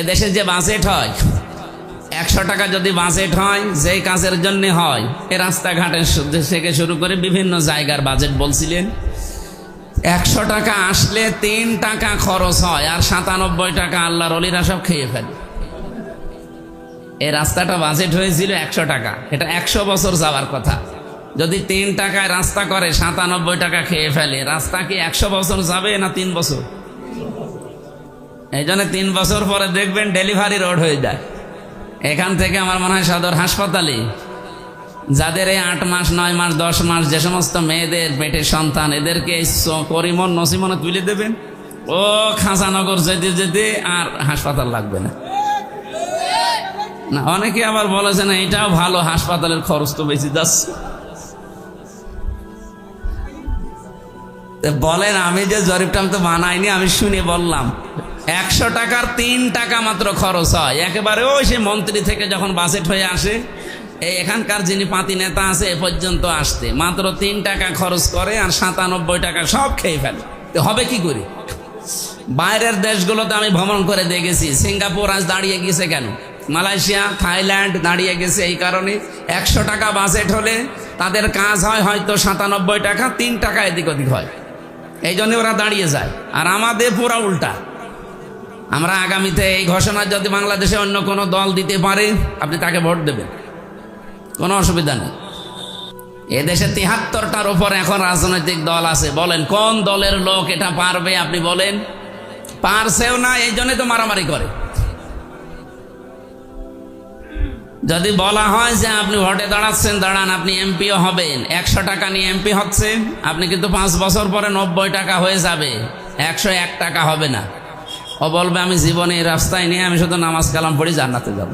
এদেশে যে বাজেট হয় একশো টাকা যদি বাজেট হয়, যেই কাজের জন্য হয়, এ রাস্তাঘাটের থেকে শুরু করে বিভিন্ন জায়গার বাজেট বলছিলেন। একশো টাকা আসলে তিন টাকা খরচ হয়, আর সাতানব্বই টাকা আল্লাহর অলিরা সব খেয়ে ফেলে। এই রাস্তাটা বাজেট হয়েছিল একশো টাকা, এটা একশো বছর যাওয়ার কথা। যদি তিন টাকায় রাস্তা করে, সাতানব্বই টাকা খেয়ে ফেলে, রাস্তা কি একশো বছর যাবে না তিন বছর? এই জন্য তিন বছর পরে দেখবেন ডেলিভারি রোড হয়ে যায়। এখান থেকে আমার মনে হয় সদর হাসপাতালে যাদের এই আট মাস, নয় মাস, দশ মাস যে সমস্ত মেয়েদের, পেটের সন্তান, এদেরকে করিমন নসিমনে তুলে দেবেন। ও খাঁচানগর যেতে যেতে আর হাসপাতাল লাগবে না। না, অনেকে আবার বলেছেন এটাও ভালো, হাসপাতালের খরচ তো বেশি যাচ্ছে। বলেন, আমি যে জরিপটা আমি তো বানাইনি আমি শুনে বললাম। একশো টাকার তিন টাকা মাত্র খরচ হয়। একেবারে ওই সে মন্ত্রী থেকে যখন বাজেট হয়ে আসে, এই এখানকার যিনি পাতি নেতা আছে, এ পর্যন্ত আসতে। মাত্র তিন টাকা খরচ করে আর সাতানব্বই টাকা সব খেয়ে ফেলে। তো হবে কি করি? বাইরের দেশগুলোতে আমি ভ্রমণ করে দেখেছি। সিঙ্গাপুর আজ দাঁড়িয়ে গেছে কেন? মালয়েশিয়া, থাইল্যান্ড দাঁড়িয়ে গেছে এই কারণে। একশো টাকা বাজেট হলে তাদের কাজ হয় হয়তো সাতানব্বই টাকা, তিন টাকা এদিক ওদিক হয়। এই জন্য ওরা দাঁড়িয়ে যায়। আর আমাদের পুরা উল্টা। আমরা আগামীতে এই ঘোষণা যদি বাংলাদেশে অন্য কোনো দল দিতে পারে, আপনি তাকে ভোট দেবেন। কোনো অসুবিধা নেই। এদেশে তিহাত্তরটার উপর এখন রাজনৈতিক দল আছে। বলেন, কোন দলের লোক এটা পারবে, আপনি বলেন। পারছেও না, এই জন্যই তো মারামারি করে। যদি বলা হয় যে আপনি ভোটে দাঁড়াচ্ছেন, দাঁড়ান, আপনি এমপিও হবেন। একশো টাকা নিয়ে এমপি হচ্ছে, আপনি কিন্তু পাঁচ বছর পরে নব্বই টাকা হয়ে যাবে। একশো এক টাকা হবে না। ও বলবে, আমি জীবনে এই রাস্তায় নিয়ে আমি শুধু নামাজ কালাম পড়ি জান্নাতে যাব।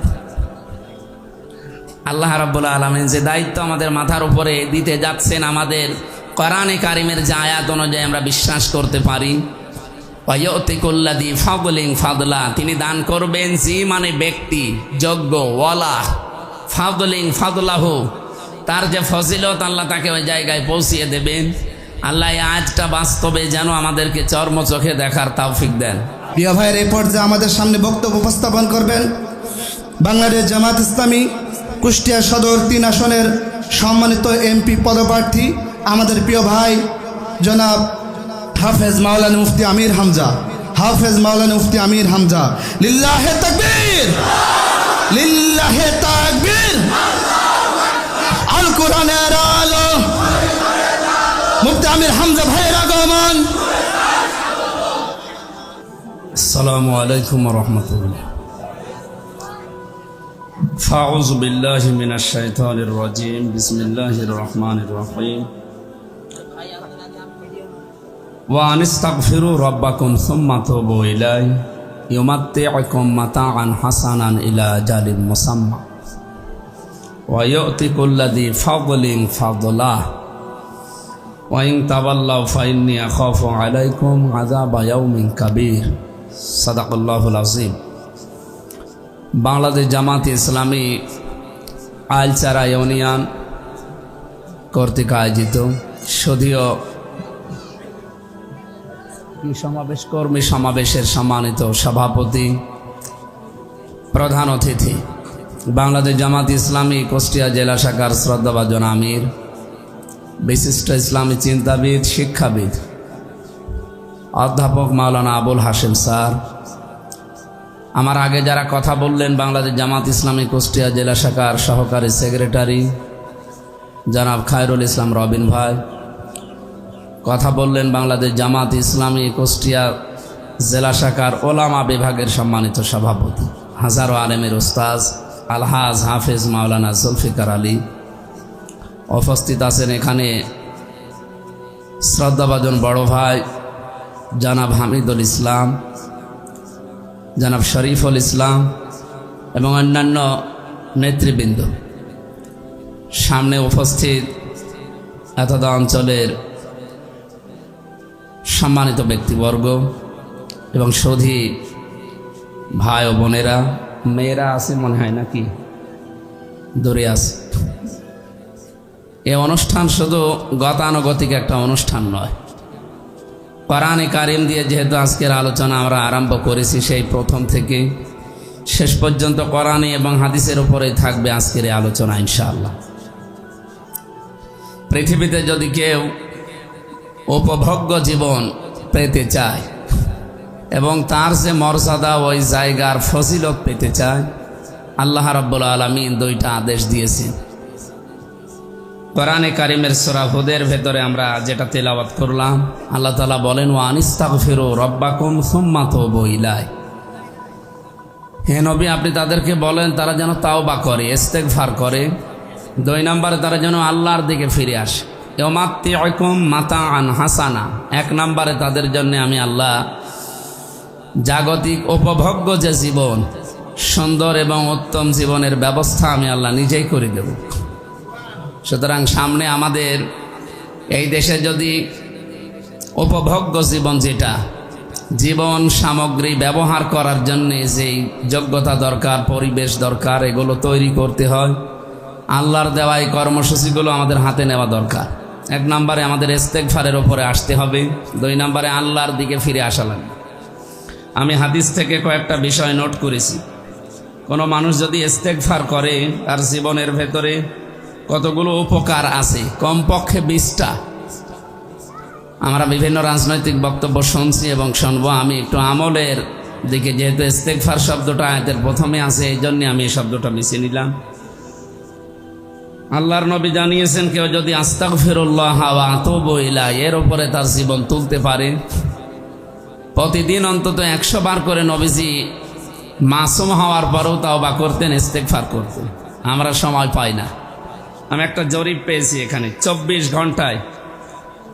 আল্লাহ রাব্বুল আলমিন যে দায়িত্ব আমাদের মাথার উপরে দিতে যাচ্ছেন আমাদের কোরআনে কারিমের যে আয়াত অনুযায়ী আমরা বিশ্বাস করতে পারি। অয়তিকুল্লাদি ফাদলিং ফাদলা, তিনি দান করবেন জি মানে ব্যক্তি, যোগ্য, ওয়ালা। ফাদলিং ফাদলাহু, তার যে ফজিলত আল্লাহ তাকে ওই জায়গায় পৌঁছিয়ে দেবেন। আল্লাহ আজটা বাস্তবে যেন আমাদেরকে চর্ম চোখে দেখার তৌফিক দেন। প্রিয় ভাইয়ের এই পর্যায়ে আমাদের সামনে বক্তব্য উপস্থাপন করবেন বাংলাদেশ জামাত ইসলামী কুষ্টিয়া সদর তিন আসনের সম্মানিত এমপি পদপ্রার্থী, আমাদের প্রিয় ভাই জনাব হাফেজ মাওলানা মুফতি আমির হামজা। হাফেজ মাওলানা মুফতি আমির হামজা। লিল্লাহে তাকবীর! লিল্লাহে তাকবীর! আল কোরআনের আলো! মুফতি আমির হামজা ভাইয়ের আগমন! السلام عليكم ورحمة الله. فأعوذ بالله من الشيطان الرجيم. بسم الله الرحمن الرحيم. وأن استغفروا ربكم ثم توبوا إليه. يمتعكم متاعا حسنا إلى أجل مسمى. ويؤتي كل ذي فضل فضله. وإن تولوا فإني أخاف عليكم عذاب يوم كبير. সাদাকুল্লাহুল আজিম বাংলাদেশ জামাত ইসলামী আলচারা ইউনিয়ন কর্তৃক আয়োজিত সদীয় সমাবেশ কর্মী সমাবেশের সম্মানিত সভাপতি, প্রধান অতিথি, বাংলাদেশ জামাত ইসলামী কুষ্টিয়া জেলা শাখার শ্রদ্ধাভাজন আমির, বিশিষ্ট ইসলামী চিন্তাবিদ, শিক্ষাবিদ অধ্যাপক মাওলানা আবুল হাসেম স্যার, আমার আগে যারা কথা বললেন বাংলাদেশ জামাত ইসলামী কুষ্টিয়া জেলা শাখার সহকারী সেক্রেটারি জনাব খায়রুল ইসলাম রবিন ভাই, কথা বললেন বাংলাদেশ জামাত ইসলামী কুষ্টিয়া জেলা শাখার ওলামা বিভাগের সম্মানিত সভাপতি, হাজারো আলেমের উস্তাজ আলহাজ হাফেজ মাওলানা জুলফিকার আলী উপস্থিত আছেন এখানে শ্রদ্ধাভাজন বড় ভাই জনাব হামিদুল ইসলাম, জনাব শরীফুল ইসলাম এবং অন্যান্য নেতৃবৃন্দ। সামনে উপস্থিত এতদা অঞ্চলের সম্মানিত ব্যক্তিবর্গ এবং সধী ভাই ও বোনেরা, মেয়েরা আছে মনে হয় নাকি? দূরে আছে। এ অনুষ্ঠান শুধু গতানুগতিক একটা অনুষ্ঠান নয় কোরআনে কারিম দিয়ে যেহেতু আজকের আলোচনা আমরা আরম্ভ করেছি, সেই প্রথম থেকে শেষ পর্যন্ত কোরআনে এবং হাদিসের উপরেই থাকবে আজকের এই আলোচনা, ইনশাআল্লাহ। পৃথিবীতে যদি কেউ উপভোগ্য জীবন পেতে চায় এবং তার যে মর্যাদা ওই জায়গার ফজিলত পেতে চায়, আল্লাহ রাব্বুল আলমিন দুইটা আদেশ দিয়েছেন। কোরআনে কারিমের সোরা হুদের ভেতরে আমরা যেটা তেলাওয়াত করলাম, আল্লাহ তালা বলেন ও আনিস্তাক ফেরো রব্বাকুম সুম্মা তো বইলায় হে নবী, আপনি তাদেরকে বলেন, তারা যেন তাও বা করে ইস্তেকভার করে। দুই নম্বরে তারা যেন আল্লাহর দিকে ফিরে আসে। এমাত্তি অয়কুম মাতা আন হাসানা। এক নম্বরে তাদের জন্য আমি আল্লাহ জাগতিক উপভোগ্য যে জীবন, সুন্দর এবং উত্তম জীবনের ব্যবস্থা আমি আল্লাহ নিজেই করে দেব। সুতরাং সামনে আমাদের এই দেশে যদি উপভোগ্য জীবন যেটা, জীবন সামগ্রী ব্যবহার করার জন্য যেই যোগ্যতা দরকার, পরিবেশ দরকার, এগুলো তৈরি করতে হয়। আল্লাহর দেওয়া এই কর্মসূচিগুলো আমাদের হাতে নেওয়া দরকার। এক নম্বরে আমাদের ইস্তেকফারের ওপরে আসতে হবে। দুই নম্বরে আল্লাহর দিকে ফিরে আসা লাগবে। আমি হাদিস থেকে কয়েকটা বিষয় নোট করেছি। কোনো মানুষ যদি ইস্তেকফার করে, তার জীবনের ভেতরে কতগুলো উপকার আছে? কমপক্ষে বিশটা। আমরা বিভিন্ন রাজনৈতিক বক্তব্য শুনছি এবং শুনব আমি একটু আমলের দিকে, যেহেতু ইস্তেকফার শব্দটা আয়াতের প্রথমে আছে, এই জন্য আমি এই শব্দটা বেছে নিলাম। আল্লাহর নবী জানিয়েছেন, কেউ যদি আস্তাক ফিরুল্লাহ বইলা এর উপরে তার জীবন তুলতে পারে। প্রতিদিন অন্তত একশো বার করে নবীজি মাসুম হওয়ার পরেও তাও বা করতেন ইস্তেকফার করতেন। আমরা সময় পাই না। আমি একটা জরিপ পেয়েছি এখানে। চব্বিশ ঘন্টায়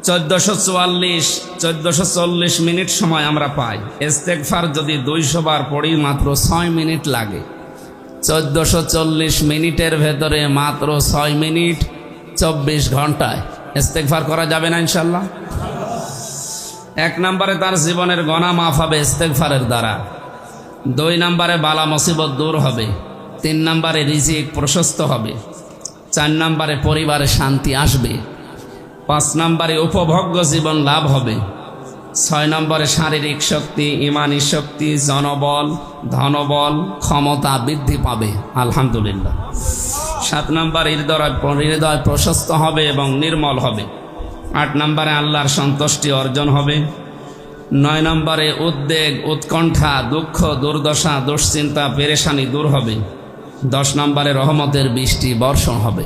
চোদ্দশো চুয়াল্লিশ, চোদ্দশো চল্লিশ মিনিট সময় আমরা পাই। ইস্তেকফার যদি দুইশো বার পড়ি, মাত্র ছয় মিনিট লাগে। চোদ্দশো চল্লিশ মিনিটের ভেতরে মাত্র ছয় মিনিট চব্বিশ ঘন্টায়। ইস্তেকফার করা যাবে না ইনশাল্লাহ? এক নম্বরে তার জীবনের গণা মাফ হবে ইস্তেকফারের দ্বারা। দুই নম্বরে বালা মুসিবত দূর হবে। তিন নম্বরে রিজিক প্রশস্ত হবে। চার নম্বরে পরিবারে শান্তি আসবে। পাঁচ নম্বরে উপভোগ্য জীবন লাভ হবে। ছয় নম্বরে শারীরিক শক্তি, ইমানি শক্তি, জনবল, ধনবল, ক্ষমতা বৃদ্ধি পাবে। আলহামদুলিল্লাহ। সাত নম্বর হৃদয় হৃদয় প্রশস্ত হবে এবং নির্মল হবে। আট নম্বরে আল্লাহর সন্তুষ্টি অর্জন হবে। নয় নম্বরে উদ্বেগ, উৎকণ্ঠা, দুঃখ, দুর্দশা, দুশ্চিন্তা, পেরেশানি দূর হবে। দশ নম্বরে রহমতের বৃষ্টি বর্ষণ হবে।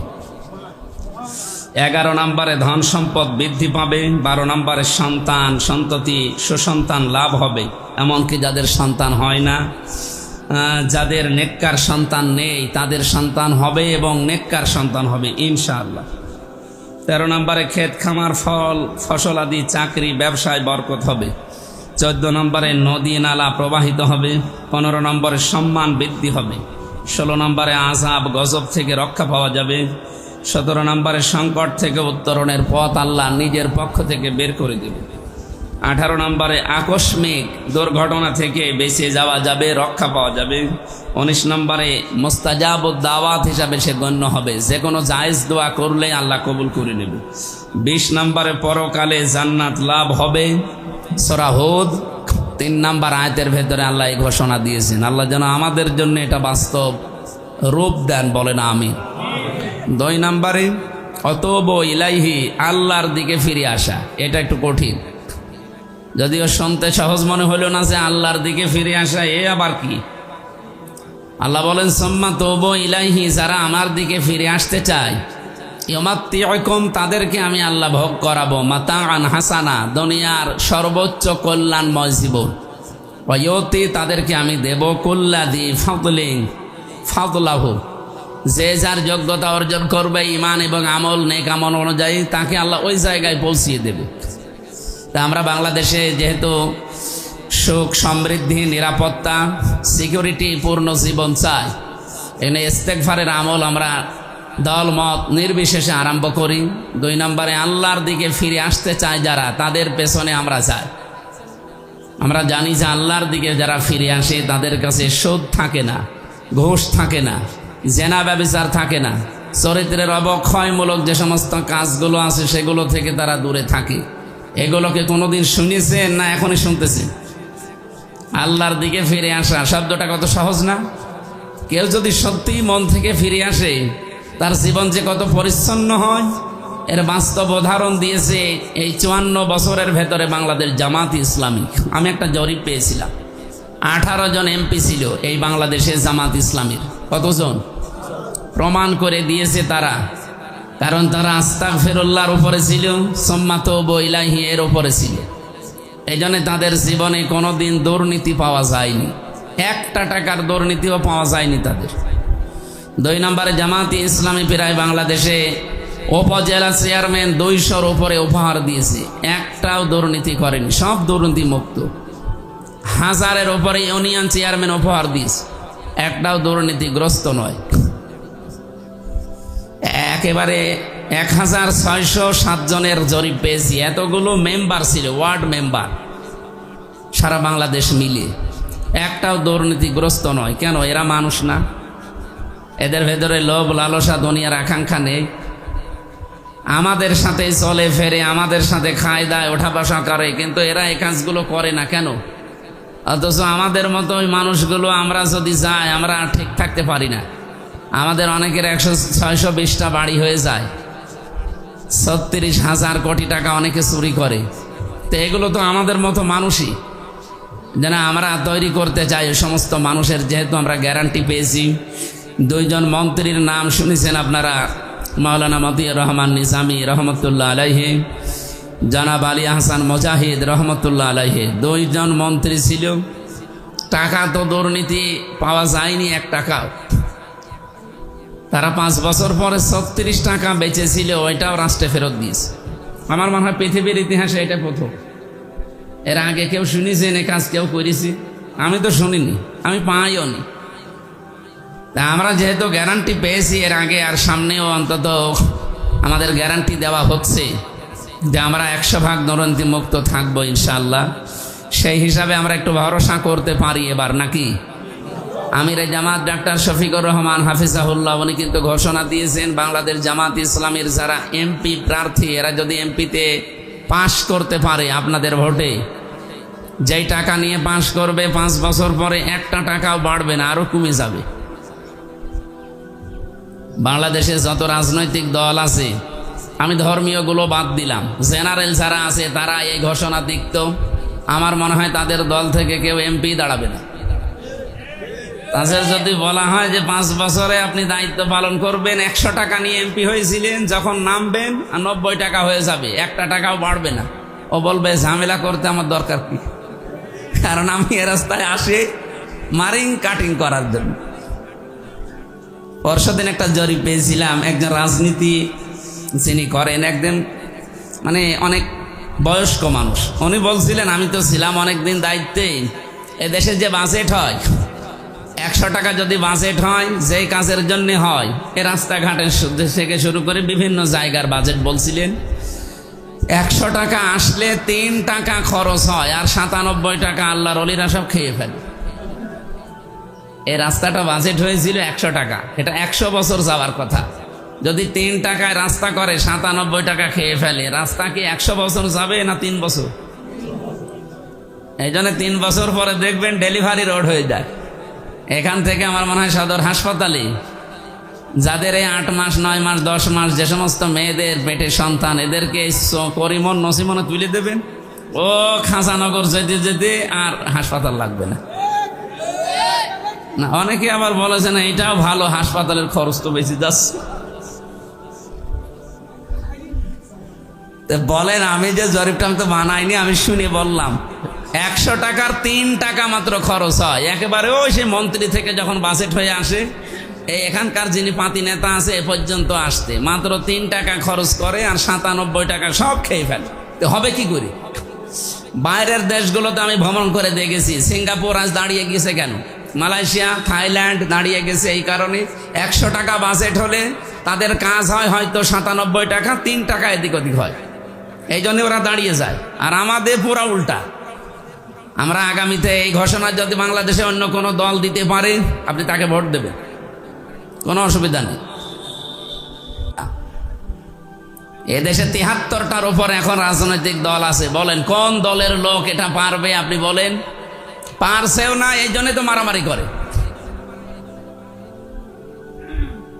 এগারো নম্বরে ধন সম্পদ বৃদ্ধি পাবে, বারো নম্বরে সন্তান, সন্ততি, সুসন্তান লাভ হবে। এমনকি যাদের সন্তান হয় না যাদের নেককার সন্তান নেই, তাদের সন্তান হবে এবং নেককার সন্তান হবে, ইনশাআল্লাহ। তেরো নম্বরে ক্ষেত খামার, ফল, ফসল আদি, চাকরি, ব্যবসায় বরকত হবে। চোদ্দ নম্বরে নদী, নালা প্রবাহিত হবে। পনেরো নম্বরে সম্মান বৃদ্ধি হবে। ষোলো নম্বরে আজাব গজব থেকে রক্ষা পাওয়া যাবে। সতেরো নম্বরে সংকট থেকে উত্তরণের পথ আল্লাহ নিজের পক্ষ থেকে বের করে দেবে। আঠারো নম্বরে আকস্মিক দুর্ঘটনা থেকে বেঁচে যাওয়া যাবে, রক্ষা পাওয়া যাবে। উনিশ নম্বরে মোস্তাজাব দাওয়াত হিসাবে সে গণ্য হবে। যে কোনো জায়েজ দোয়া করলে আল্লাহ কবুল করে নেবে। বিশ নম্বরে পরকালে জান্নাত লাভ হবে। সরাহুদ তিন নাম্বার আয়তের ভেতরে আল্লাহ এই ঘোষণা দিয়েছেন, আল্লাহ যেন আমাদের জন্য এটা বাস্তব রূপ দেন বলেন আমি দুই নাম্বারে অতব ইলাইহি আল্লাহর দিকে ফিরে আসা, এটা একটু কঠিন। যদিও শুনতে সহজ মনে হলো না যে আল্লাহর দিকে ফিরে আসা, এ আবার কি? আল্লাহ বলেন, সম্মা তব ইলাইহি, যারা আমার দিকে ফিরে আসতে চায় ইয়মাত্তিয়কম তাদেরকে আমি আল্লাহ ভোগ করাবো। মাতা আন হাসানা, দুনিয়ার সর্বোচ্চ কল্যাণময় জীবন। অয়তি তাদেরকে আমি দেব কল্যাদি ফাদলিং ফাদলাহু। যে যার যোগ্যতা অর্জন করবে ইমান এবং আমল, নেক আমল অনুযায়ী তাকে আল্লাহ ওই জায়গায় পৌঁছিয়ে দেবে। তা আমরা বাংলাদেশে যেহেতু সুখ, সমৃদ্ধি, নিরাপত্তা, সিকিউরিটি, পূর্ণ জীবন চাই, এনে ইস্তেকফারের আমল আমরা দল মত নির্বিশেষে আরম্ভ করি। দুই নম্বরে আল্লাহর দিকে ফিরে আসতে চায় যারা, তাদের পেছনে আমরা যাই। আমরা জানি যে আল্লাহর দিকে যারা ফিরে আসে, তাদের কাছে শোধ থাকে না, ঘোষ থাকে না, জেনা ব্যবচার থাকে না। চরিত্রের অবক্ষয়মূলক যে সমস্ত কাজগুলো আছে, সেগুলো থেকে তারা দূরে থাকে। এগুলোকে কোনোদিন শুনেছেন না এখনই শুনতেছেন আল্লাহর দিকে ফিরে আসা শব্দটা কত সহজ না? কেউ যদি সত্যিই মন থেকে ফিরে আসে তার জীবন যে কত পরিচ্ছন্ন হয়, এর বাস্তব উদাহরণ দিয়েছে এই চুয়ান্ন বছরের ভেতরে বাংলাদেশ জামাত ইসলামী আমি একটা জরিপ পেয়েছিলাম। আঠারো জন এমপি ছিল এই বাংলাদেশে জামাত ইসলামীর কতজন? প্রমাণ করে দিয়েছে তারা। কারণ তারা আস্তাক ফেরুল্লাহর উপরে ছিল সম্মাত বইলাহি এর উপরে ছিল। এই তাদের জীবনে কোনোদিন দুর্নীতি পাওয়া যায়নি। একটা টাকার দুর্নীতিও পাওয়া যায়নি তাদের। দুই নম্বরে জামাতি ইসলামী প্রায় বাংলাদেশে উপজেলা চেয়ারম্যান দুইশোর উপরে উপহার দিয়েছে। একটাও দুর্নীতি করেনি, সব দুর্নীতি মুক্ত হাজারের উপরে ইউনিয়ন চেয়ারম্যান উপহার দিয়েছে, একটাও দুর্নীতিগ্রস্ত নয়। একেবারে এক হাজার ছয়শো সাতজনের জরিপ পেয়েছি, এতগুলো মেম্বার ছিল, ওয়ার্ড মেম্বার, সারা বাংলাদেশ মিলিয়ে। একটাও দুর্নীতিগ্রস্ত নয়, কেন এরা মানুষ না? এদের ভেতরে লোভ, লালসা দুনিয়ার আকাঙ্ক্ষা নেই। আমাদের সাথে চলে ফেরে, আমাদের সাথে খায় দায়, ওঠা বসা করে, কিন্তু এরা এই কাজগুলো করে না কেন? অথচ আমাদের মতো ওই মানুষগুলো আমরা যদি যাই, আমরা ঠিক থাকতে পারি না। আমাদের অনেকের একশো, ছয়শো বিশটা বাড়ি হয়ে যায়। ছত্রিশ হাজার কোটি টাকা অনেকে চুরি করে। তো এগুলো তো আমাদের মতো মানুষই। যেন আমরা তৈরি করতে চাই সমস্ত মানুষের, যেহেতু আমরা গ্যারান্টি পেয়েছি। দুইজন মন্ত্রীর নাম শুনেছেন আপনারা। মাওলানা মতিউর রহমান নিজামী রহমতুল্লাহ আলাইহে, জনাব আলী আহসান মুজাহিদ রহমতুল্লাহ আলাইহে। দুইজন মন্ত্রী ছিল। টাকা তো দুর্নীতি পাওয়া যায়নি এক টাকাও তারা পাঁচ বছর পরে ছত্রিশ টাকা বেঁচেছিল, ওইটাও রাষ্ট্রে ফেরত দিয়েছে। আমার মনে হয় পৃথিবীর ইতিহাসে এটা প্রথম। এর আগে কেউ শুনেছেন এ কাজ কেউ করেছি? আমি তো শুনিনি, আমি পাইও নি তা আমরা যেহেতু গ্যারান্টি পেয়েছি, এর আগে আর সামনেও অন্তত আমাদের গ্যারান্টি দেওয়া হচ্ছে যে আমরা একশো ভাগ দুর্নীতি মুক্ত থাকব ইনশাল্লাহ সেই হিসাবে আমরা একটু ভরসা করতে পারি এবার, নাকি? আমির জামাত ডাক্তার শফিকুর রহমান হাফিজাহুল্লাহ, উনি কিন্তু ঘোষণা দিয়েছেন, বাংলাদেশ জামাত ইসলামের যারা এমপি প্রার্থী, এরা যদি এমপিতে পাশ করতে পারে আপনাদের ভোটে, যেই টাকা নিয়ে পাশ করবে, পাঁচ বছর পরে একটা টাকাও বাড়বে না আরও কমে যাবে। বাংলাদেশে যত রাজনৈতিক দল আছে, আমি ধর্মীয়গুলো বাদ দিলাম। জেনারেল যারা আছে, তারা এই ঘোষণা দিত আমার মনে হয় তাদের দল থেকে কেউ এমপি দাঁড়াবে না। তাদের যদি বলা হয় যে পাঁচ বছরে আপনি দায়িত্ব পালন করবেন, একশো টাকা নিয়ে এমপি হয়েছিলেন, যখন নামবেন, আর নব্বই টাকা হয়ে যাবে, একটা টাকাও বাড়বে না। ও বলবে, ঝামেলা করতে আমার দরকার কি? কারণ আমি এ রাস্তায় আসি মারিং কাটিং করার জন্য। পরশুদিন একটা জরিপ পেয়েছিলাম, একজন রাজনীতি যিনি করেন একদিন মানে অনেক বয়স্ক মানুষ। উনি বলছিলেন, আমি তো ছিলাম অনেকদিন দায়িত্বে এ দেশের যে বাজেট হয়, একশো টাকা যদি বাজেট হয়, যেই কাজের জন্য হয়, এ রাস্তাঘাটের থেকে শুরু করে বিভিন্ন জায়গার বাজেট বলছিলেন। একশো টাকা আসলে তিন টাকা খরচ হয়, আর সাতানব্বই টাকা আল্লাহর অলিরা সব খেয়ে ফেলে। এই রাস্তাটা বাজেট হয়েছিল একশো টাকা। এটা একশো বছর যাওয়ার কথা। যদি তিন টাকায় রাস্তা করে, সাতানব্বই টাকা খেয়ে ফেলে, রাস্তা কি একশো বছর যাবে না তিন বছর? এই জন্য তিন বছর পরে দেখবেন ডেলিভারি রোড হয়ে যায়। এখান থেকে আমার মনে হয় সদর হাসপাতালে। যাদের এই আট মাস, নয় মাস, দশ মাস যে সমস্ত মেয়েদের, পেটে সন্তান, এদেরকে করিমন নসিমনে তুলে দেবেন। ও খাঁচানগর যেতে যেতে আর হাসপাতাল লাগবে না। না, অনেকে আবার বলেছেন এটাও ভালো, হাসপাতালের খরচ তো বেশি যাচ্ছে বলেন, আমি যে জরিপটা আমি তো বানাইনি, আমি শুনে বললাম, একশো টাকার তিন টাকা মাত্র খরচ হয়। একেবারে ওই সে মন্ত্রী থেকে যখন বাজেট হয়ে আসে এখানকার যিনি পাতি নেতা আছে, এ পর্যন্ত আসতে। মাত্র তিন টাকা খরচ করে আর সাতানব্বই টাকা সব খেয়ে ফেলে। তো হবে কি করি? বাইরের দেশগুলোতে আমি ভ্রমণ করে দেখেছি, সিঙ্গাপুর আজ দাঁড়িয়ে গেছে কেন? মালয়েশিয়া, থাইল্যান্ড দাঁড়িয়ে গেছে এই কারণে। একশো টাকা বাজেট হলে তাদের কাজ হয় হয়তো সাতানব্বই টাকা, তিন টাকা এদিক ওদিক হয়। এই জন্য ওরা দাঁড়িয়ে যায়। আর আমাদের পুরা উল্টা। আমরা আগামীতে এই ঘোষণা যদি বাংলাদেশে অন্য কোনো দল দিতে পারে, আপনি তাকে ভোট দেবেন। কোনো অসুবিধা নেই। এদেশে তিহাত্তরটার উপর এখন রাজনৈতিক দল আছে। বলেন, কোন দলের লোক এটা পারবে? আপনি বলেন। পারছেও না, এই জন্য তো মারামারি করে।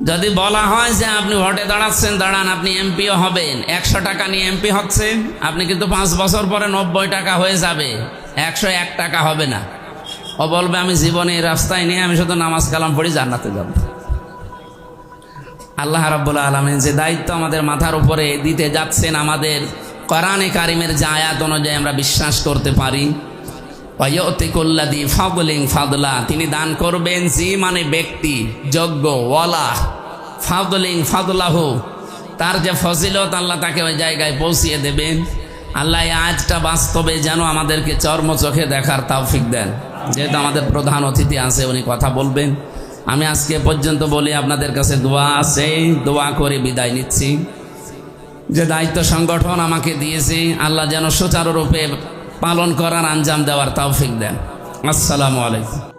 যদি বলা হয় যে আপনি ভোটে দাঁড়াচ্ছেন, দাঁড়ান, আপনি এমপিও হবেন। একশো টাকা নিয়ে এমপি হচ্ছেন আপনি কিন্তু পাঁচ বছর পরে নব্বই টাকা হয়ে যাবে। একশো এক টাকা হবে না। ও বলবে, আমি জীবনে এই রাস্তায় নিয়ে আমি শুধু নামাজ কালাম পড়ি জান্নাতে যাব। আল্লাহ রাব্বুল আলমেন যে দায়িত্ব আমাদের মাথার উপরে দিতে যাচ্ছেন আমাদের কোরআনে কারিমের যে আয়াত অনুযায়ী আমরা বিশ্বাস করতে পারি। ফাদলিং, তিনি দান করবেন জি মানে ব্যক্তি, যোগ্য, ওয়ালা। ফাদলিং ফাদলাহ, তার যে ফজিলত আল্লাহ তাকে ওই জায়গায় পৌঁছিয়ে দেবেন। আল্লাহ আজটা বাস্তবে যেন আমাদেরকে চর্ম চোখে দেখার তৌফিক দেন। যেহেতু আমাদের প্রধান অতিথি আছে, উনি কথা বলবেন। আমি আজকে পর্যন্ত বলি, আপনাদের কাছে দোয়া আছে, দোয়া করে বিদায় নিচ্ছি। যে দায়িত্ব সংগঠন আমাকে দিয়েছে, আল্লাহ যেন সুচারুরূপে পালন করার আঞ্জাম দেওয়ার তাওফিক দেন। আসসালামু আলাইকুম।